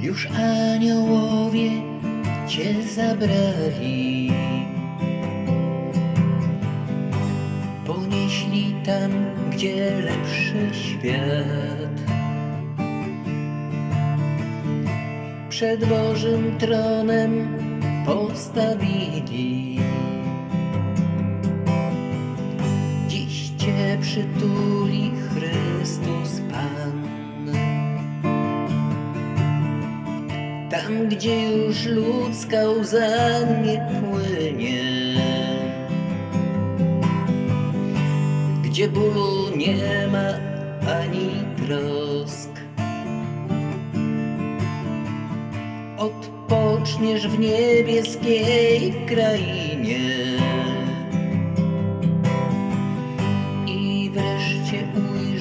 już aniołowie cię zabrali. Ponieśli tam, gdzie lepszy świat. Przed Bożym tronem postawili. Dziś cię przytuli Tam, gdzie już ludzka łza nie płynie, gdzie bólu nie ma ani trosk. Odpoczniesz w niebieskiej krainie i wreszcie ujrzysz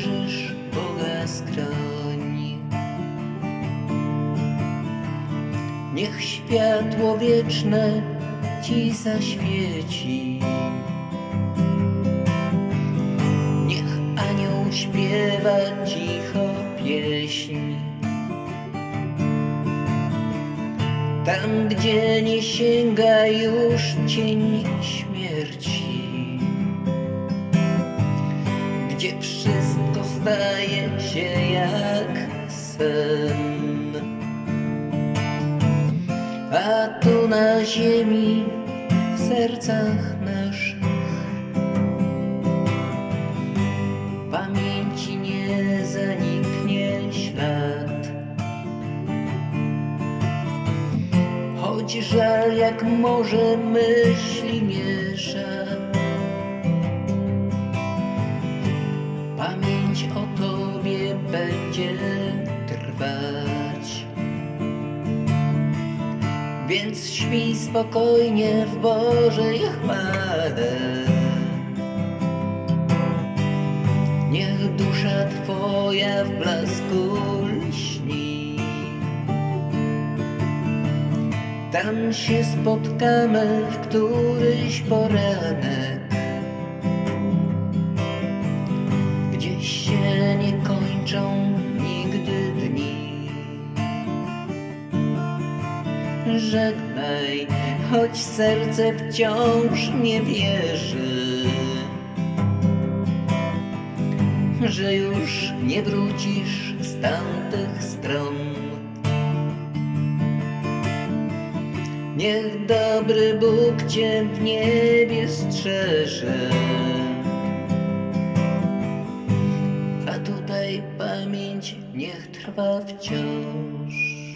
Niech światło wieczne ci zaświeci. Niech anioł śpiewa cicho pieśń. Tam, gdzie nie sięga już cień śmierci. Gdzie wszystko staje się jak sen. A tu na ziemi, w sercach naszych, pamięci nie zaniknie ślad. Choć żal jak może myśli miesza, pamięć o tobie będzie trwać. Więc śpij spokojnie w Bożej chwale. Niech dusza Twoja w blasku lśni. Tam się spotkamy w któryś poranek, Żegnaj, choć serce wciąż nie wierzy, że już nie wrócisz z tamtych stron. Niech dobry Bóg cię w niebie strzeże, a tutaj pamięć niech trwa wciąż.